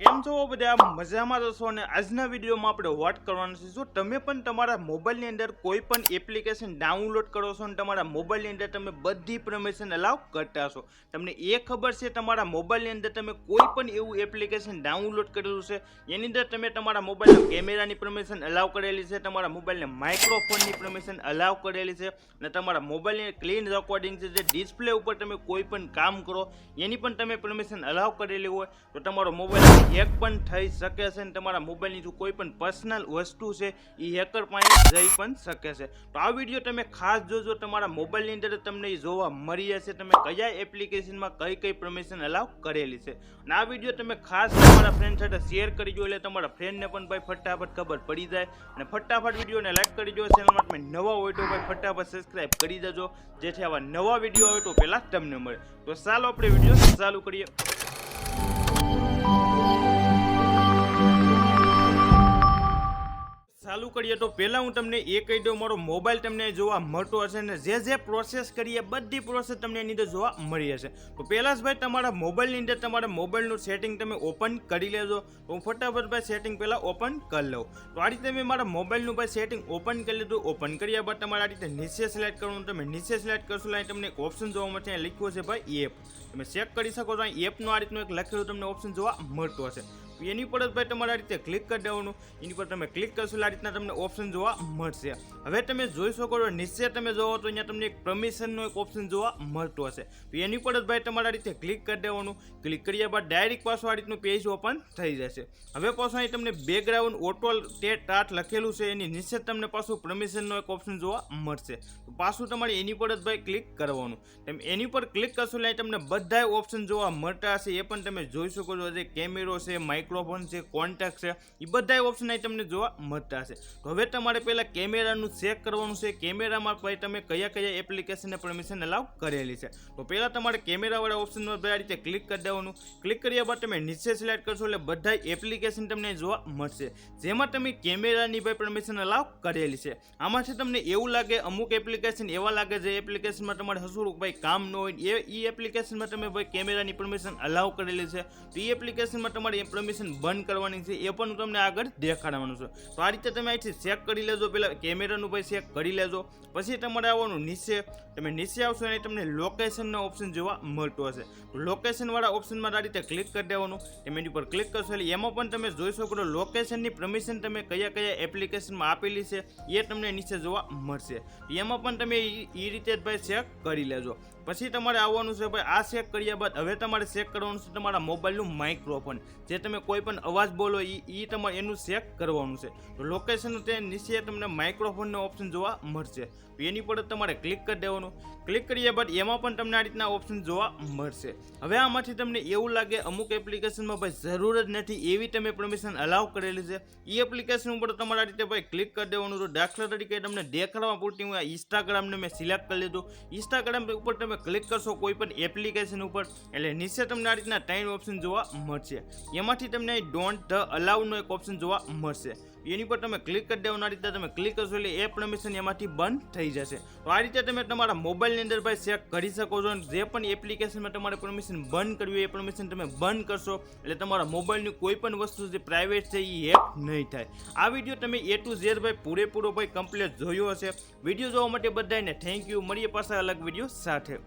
કેમ છો બધા? મજામાં રહેશો અને આજના વિડીયોમાં આપણે વાત કરવાનું છે જો તમે પણ તમારા મોબાઈલની અંદર કોઈ પણ એપ્લિકેશન ડાઉનલોડ કરો છો અને તમારા મોબાઈલની અંદર તમે બધી પરમિશન અલાઉ કરતા છો તમને એ ખબર છે તમારા મોબાઈલની અંદર તમે કોઈ પણ એવું એપ્લિકેશન ડાઉનલોડ કરેલું છે, એની અંદર તમે તમારા મોબાઈલના કેમેરાની પરમિશન અલાઉ કરેલી છે, તમારા મોબાઈલને માઇક્રોફોનની પરમિશન અલાઉ કરેલી છે, અને તમારા મોબાઈલની ક્લીન રેકોર્ડિંગ છે, જે ડિસ્પ્લે ઉપર તમે કોઈ પણ કામ કરો, એની પણ તમે પરમિશન અલાઉ કરેલી હોય, તો તમારો મોબાઈલ હેક પણ થઈ શકે છે અને તમારા મોબાઈલની જો કોઈ પણ પર્સનલ વસ્તુ છે એ હેકર પાસે જઈ પણ શકે છે. તો આ વીડિયો તમે ખાસ જોજો, તમારા મોબાઈલની અંદર તમને એ જોવા મળી જશે તમે કયા એપ્લિકેશનમાં કઈ કઈ પરમિશન અલાઉ કરેલી છે. અને આ વીડિયો તમે ખાસ તમારા ફ્રેન્ડ સાથે શેર કરી દો એટલે તમારા ફ્રેન્ડને પણ ભાઈ ફટાફટ ખબર પડી જાય. અને ફટાફટ વિડીયોને લાઈક કરી દો ચેનલમાં તમે નવા હોય તો ભાઈ ફટાફટ સબસ્ક્રાઈબ કરી દેજો. જેથી આવા નવા વીડિયો આવે તો પહેલાં તમને મળે. તો ચાલો આપણે વીડિયો ચાલુ કરીએ. ચાલુ કરીએ તો પહેલાં હું તમને એ કહી દઉં, મારો મોબાઈલ તમને જોવા મળતો હશે અને જે જે પ્રોસેસ કરીએ બધી પ્રોસેસ તમને એની અંદર જોવા મળી હશે. તો પહેલાં જ ભાઈ તમારા મોબાઈલની અંદર તમારા મોબાઈલનું સેટિંગ તમે ઓપન કરી લેજો. તો હું ફટાફટ ભાઈ સેટિંગ પહેલાં ઓપન કરી લઉં. તો આ રીતે મેં મારા મોબાઈલનું ભાઈ સેટિંગ ઓપન કરી લીધું. ઓપન કર્યા બાદ તમારે આ રીતે નીચે સિલેક્ટ કરવાનું. તમે નીચે સિલેક્ટ કરશો એટલે તમને એક ઓપ્શન જોવા મળશે. લખ્યું છે ભાઈ એપ તમે ચેક કરી શકો છો. એપનું આ રીતનું એક લખેલું તમને ઓપ્શન જોવા મળતું હશે. એની પર જ ભાઈ તમારે આ રીતે ક્લિક કરી દેવાનું. એની પર તમે ક્લિક કરશો આ રીતના તમને ઓપ્શન જોવા મળશે. હવે તમે જોઈ શકો છો, નીચે તમે જોવો તો અહીંયા તમને એક પરમિશનનો એક ઓપ્શન જોવા મળતો હશે. તો એની પર જ ભાઈ તમારે આ રીતે ક્લિક કરી દેવાનું. ક્લિક કર્યા બાદ ડાયરેક્ટ પાછું આ રીતનું પેજ ઓપન થઈ જશે. હવે પાછું અહીં તમને બેકગ્રાઉન્ડ ઓટો તે આર્ટ લખેલું છે. એની નીચે તમને પાછું પરમિશનનો એક ઓપ્શન જોવા મળશે. તો પાછું તમારે એની પર જ ભાઈ ક્લિક કરવાનું. તમે એની પર ક્લિક કરશો એટલે તમને બધાય ઓપ્શન જોવા મળતા હશે. એ પણ તમે જોઈ શકો છો. જે કેમેરો છે માઇક્રોફોન છે કોન્ટેક્ટ છે એ બધાય ઓપ્શન અહીં તમને જોવા મળતા હશે. તો હવે તમારે પહેલાં કેમેરાનું ચેક કરવાનું છે. કેમેરામાં ભાઈ તમે કયા કયા એપ્લિકેશનને પરમિશન અલાઉ કરેલી છે. તો પહેલાં તમારે કેમેરાવાળા ઓપ્શનમાં આ રીતે ક્લિક કરી દેવાનું. ક્લિક કર્યા બાદ તમે નીચે સિલેક્ટ કરશો એટલે બધા એપ્લિકેશન તમને જોવા મળશે. જેમાં તમે કેમેરાની ભાઈ પરમિશન અલાઉ કરેલી છે. આમાંથી તમને એવું લાગે અમુક એપ્લિકેશન એવા લાગે જે એપ્લિકેશનમાં તમારે હસુડું ભાઈ કામ ન હોય એ એ એપ્લિકેશનમાં તમે ભાઈ કેમેરાની પરમિશન અલાઉ કરેલી છે. તો એ એપ્લિકેશનમાં તમારે એ પરમિશન બંધ કરવાની છે, એ પણ હું તમને આગળ દેખાડવાનું છું. તો આ રીતે તમે અહીંથી ચેક કરી લેજો પહેલાં કેમેરાનું ભાઈ ચેક કરી લેજો. પછી તમારે આવવાનું નીચે, તમે નીચે આવશો અને તમને લોકેશનનો ઓપ્શન જોવા મળતો હશે. લોકેશનવાળા ઓપ્શનમાં આ રીતે ક્લિક કરી દેવાનું. તમે એની ઉપર ક્લિક કરશો એટલે એમાં પણ તમે જોઈ શકો છો લોકેશનની પરમિશન તમે કયા કયા એપ્લિકેશનમાં આપેલી છે, એ તમને નીચે જોવા મળશે. એમાં પણ તમે એ રીતે જ ભાઈ ચેક કરી લેજો. પછી તમારે આવવાનું છે ભાઈ, આ ચેક કર્યા બાદ હવે તમારે ચેક કરવાનું છે તમારા મોબાઈલનું માઇક્રોફોન જે તમે કોઈ પણ અવાજ બોલો એ એ તમારે એનું ચેક કરવાનું છે. તો લોકેશન તે નીચે તમને માઇક્રોફોનનો ઓપ્શન જોવા મળશે. તો એની પર તમારે ક્લિક કરી દેવાનું. ક્લિક કર્યા બાદ એમાં પણ તમને આ રીતના ઓપ્શન જોવા મળશે. હવે આમાંથી તમને એવું લાગે અમુક એપ્લિકેશનમાં ભાઈ જરૂર જ નથી, એવી તમે પરમિશન અલાઉ કરેલી છે. એ એપ્લિકેશન ઉપર તમારા રીતે ભાઈ ક્લિક કરી દેવાનું. તો દાખલા તરીકે તમને દેખાડવા પૂરતી હું ઇન્સ્ટાગ્રામને મેં સિલેક્ટ કરી લીધું. ઇન્સ્ટાગ્રામ ઉપર તમે ક્લિક કરશો, કોઈ પણ એપ્લિકેશન ઉપર. એટલે નીચે તમને આ રીતના ત્રણ ઓપ્શન જોવા મળશે. એમાંથી તમને ડોન્ટ ધ અલાઉનો એક ઓપ્શન જોવા મળશે. એની પર તમે ક્લિક કરી દેવાના રીતે તમે ક્લિક કરશો એટલે એ પરમિશન એમાંથી બંધ થઈ જશે. તો આ રીતે તમે તમારા મોબાઈલની અંદર ભાઈ ચેક કરી શકો છો જે પણ એપ્લિકેશનમાં તમારે પરમિશન બંધ કરવી એ પરમિશન તમે બંધ કરશો. એટલે તમારા મોબાઈલની કોઈ પણ વસ્તુ જે પ્રાઇવેટ છે એ હેક નહીં થાય. આ વીડિયો તમે એ ટુ ઝેડ ભાઈ પૂરેપૂરો ભાઈ કમ્પ્લીટ જોયો હશે. વીડિયો જોવા માટે બધાને થેન્ક યુ મળીએ પાછા અલગ વીડિયો સાથે.